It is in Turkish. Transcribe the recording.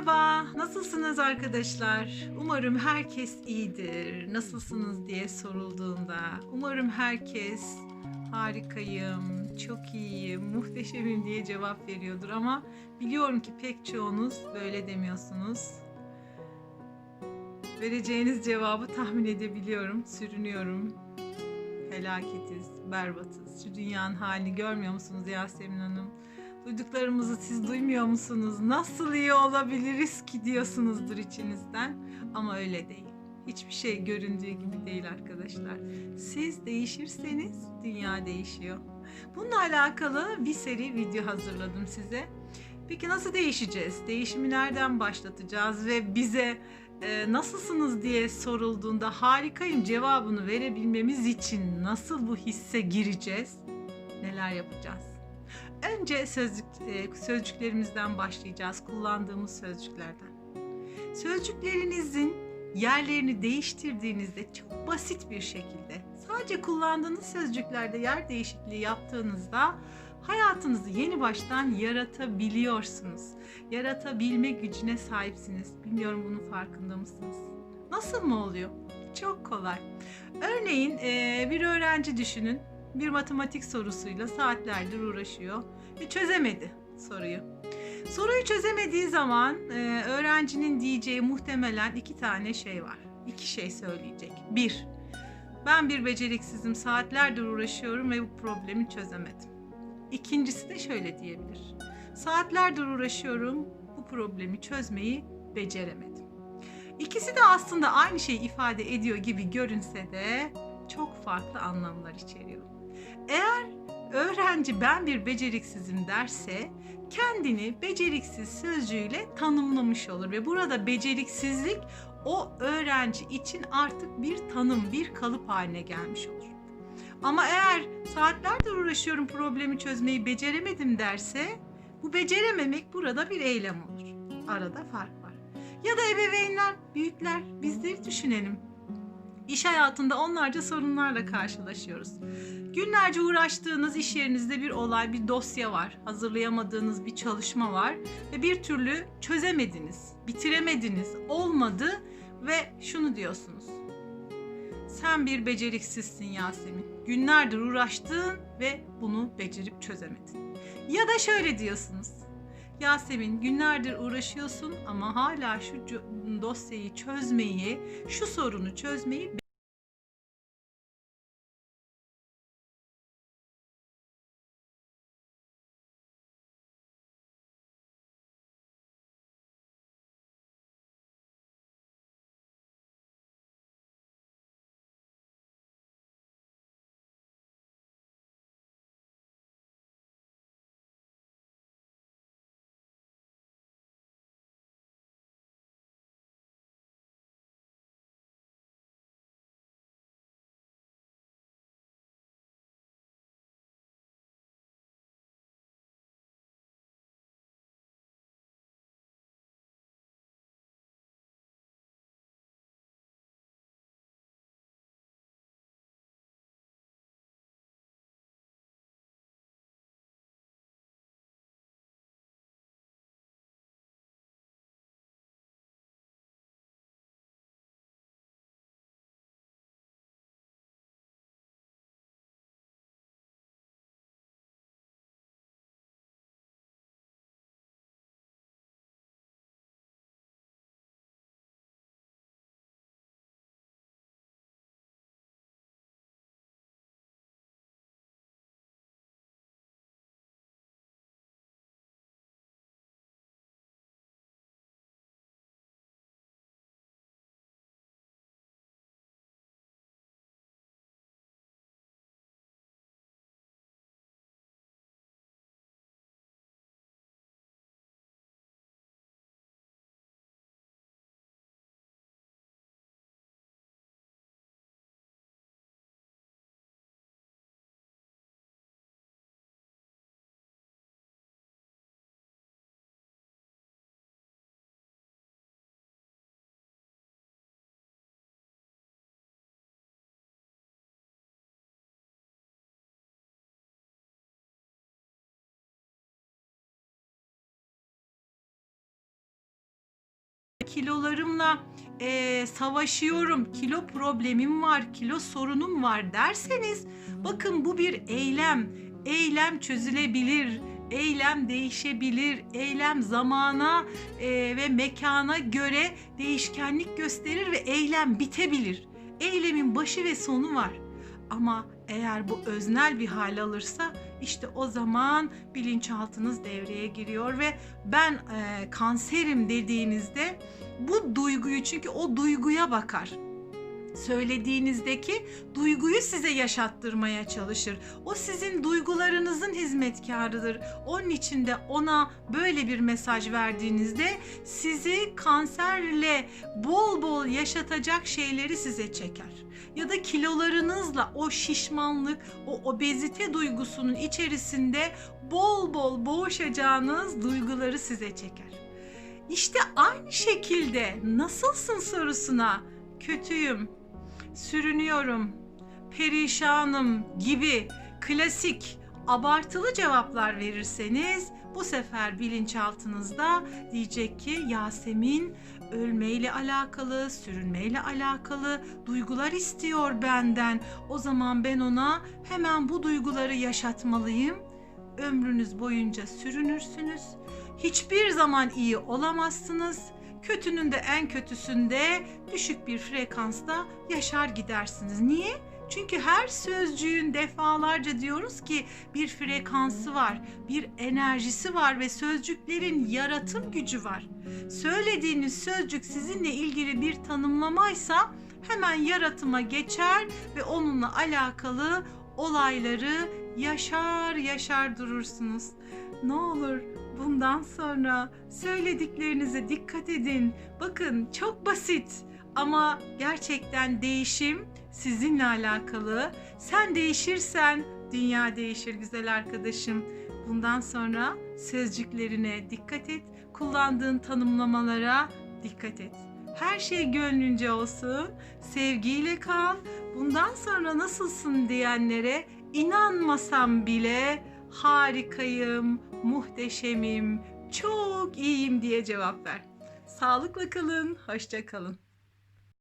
Merhaba, nasılsınız arkadaşlar? Umarım herkes iyidir. Nasılsınız diye sorulduğunda, umarım herkes harikayım, çok iyiyim, muhteşemim diye cevap veriyordur ama biliyorum ki pek çoğunuz böyle demiyorsunuz. Vereceğiniz cevabı tahmin edebiliyorum, sürünüyorum. Felaketiz, berbatız. Şu dünyanın halini görmüyor musunuz Yasemin Hanım? Duyduklarımızı siz duymuyor musunuz? Nasıl iyi olabiliriz ki diyorsunuzdur içinizden. Ama öyle değil. Hiçbir şey göründüğü gibi değil arkadaşlar. Siz değişirseniz dünya değişiyor. Bununla alakalı bir seri video hazırladım size. Peki nasıl değişeceğiz? Değişimi nereden başlatacağız ve bize e, nasılsınız diye sorulduğunda harikayım cevabını verebilmemiz için nasıl bu hisse gireceğiz? Neler yapacağız? Önce sözcük, e, sözcüklerimizden başlayacağız. Kullandığımız sözcüklerden. Sözcüklerinizin yerlerini değiştirdiğinizde çok basit bir şekilde sadece kullandığınız sözcüklerde yer değişikliği yaptığınızda hayatınızı yeni baştan yaratabiliyorsunuz. Yaratabilme gücüne sahipsiniz. Bilmiyorum bunun farkında mısınız? Nasıl mı oluyor? Çok kolay. Örneğin e, bir öğrenci düşünün bir matematik sorusuyla saatlerdir uğraşıyor ve çözemedi soruyu. Soruyu çözemediği zaman e, öğrencinin diyeceği muhtemelen iki tane şey var. İki şey söyleyecek. Bir, ben bir beceriksizim, saatlerdir uğraşıyorum ve bu problemi çözemedim. İkincisi de şöyle diyebilir. Saatlerdir uğraşıyorum, bu problemi çözmeyi beceremedim. İkisi de aslında aynı şeyi ifade ediyor gibi görünse de çok farklı anlamlar içeriyor. Eğer öğrenci ben bir beceriksizim derse kendini beceriksiz sözcüğüyle tanımlamış olur ve burada beceriksizlik o öğrenci için artık bir tanım, bir kalıp haline gelmiş olur. Ama eğer saatlerdir uğraşıyorum problemi çözmeyi beceremedim derse bu becerememek burada bir eylem olur. Arada fark var. Ya da ebeveynler, büyükler bizleri düşünelim. İş hayatında onlarca sorunlarla karşılaşıyoruz. Günlerce uğraştığınız iş yerinizde bir olay, bir dosya var. Hazırlayamadığınız bir çalışma var ve bir türlü çözemediniz, bitiremediniz, olmadı ve şunu diyorsunuz. Sen bir beceriksizsin Yasemin. Günlerdir uğraştın ve bunu becerip çözemedin. Ya da şöyle diyorsunuz. Yasemin günlerdir uğraşıyorsun ama hala şu dosyayı çözmeyi, şu sorunu çözmeyi kilolarımla eee, savaşıyorum, kilo problemim var, kilo sorunum var derseniz bakın bu bir eylem. Eylem çözülebilir, eylem değişebilir, eylem zamana eee, ve mekana göre değişkenlik gösterir ve eylem bitebilir. Eylemin başı ve sonu var. Ama eğer bu öznel bir hal alırsa işte o zaman bilinçaltınız devreye giriyor ve ben eee, kanserim dediğinizde bu duyguyu çünkü o duyguya bakar. Söylediğinizdeki duyguyu size yaşattırmaya çalışır. O sizin duygularınızın hizmetkarıdır. Onun için de ona böyle bir mesaj verdiğinizde sizi kanserle bol bol yaşatacak şeyleri size çeker. Ya da kilolarınızla o şişmanlık, o obezite duygusunun içerisinde bol bol boğuşacağınız duyguları size çeker. İşte aynı şekilde nasılsın sorusuna kötüyüm, sürünüyorum, perişanım gibi klasik abartılı cevaplar verirseniz bu sefer bilinçaltınızda diyecek ki Yasemin ölmeyle alakalı, sürünmeyle alakalı duygular istiyor benden. O zaman ben ona hemen bu duyguları yaşatmalıyım. Ömrünüz boyunca sürünürsünüz. Hiçbir zaman iyi olamazsınız. Kötünün de en kötüsünde düşük bir frekansta yaşar gidersiniz. Niye? Çünkü her sözcüğün defalarca diyoruz ki bir frekansı var, bir enerjisi var ve sözcüklerin yaratım gücü var. Söylediğiniz sözcük sizinle ilgili bir tanımlamaysa hemen yaratıma geçer ve onunla alakalı olayları yaşar yaşar durursunuz. Ne olur bundan sonra söylediklerinize dikkat edin. Bakın çok basit ama gerçekten değişim sizinle alakalı. Sen değişirsen dünya değişir güzel arkadaşım. Bundan sonra sözcüklerine dikkat et. Kullandığın tanımlamalara dikkat et. Her şey gönlünce olsun. Sevgiyle kal. Bundan sonra nasılsın diyenlere inanmasam bile harikayım, muhteşemim, çok iyiyim diye cevap ver. Sağlıkla kalın, hoşça kalın.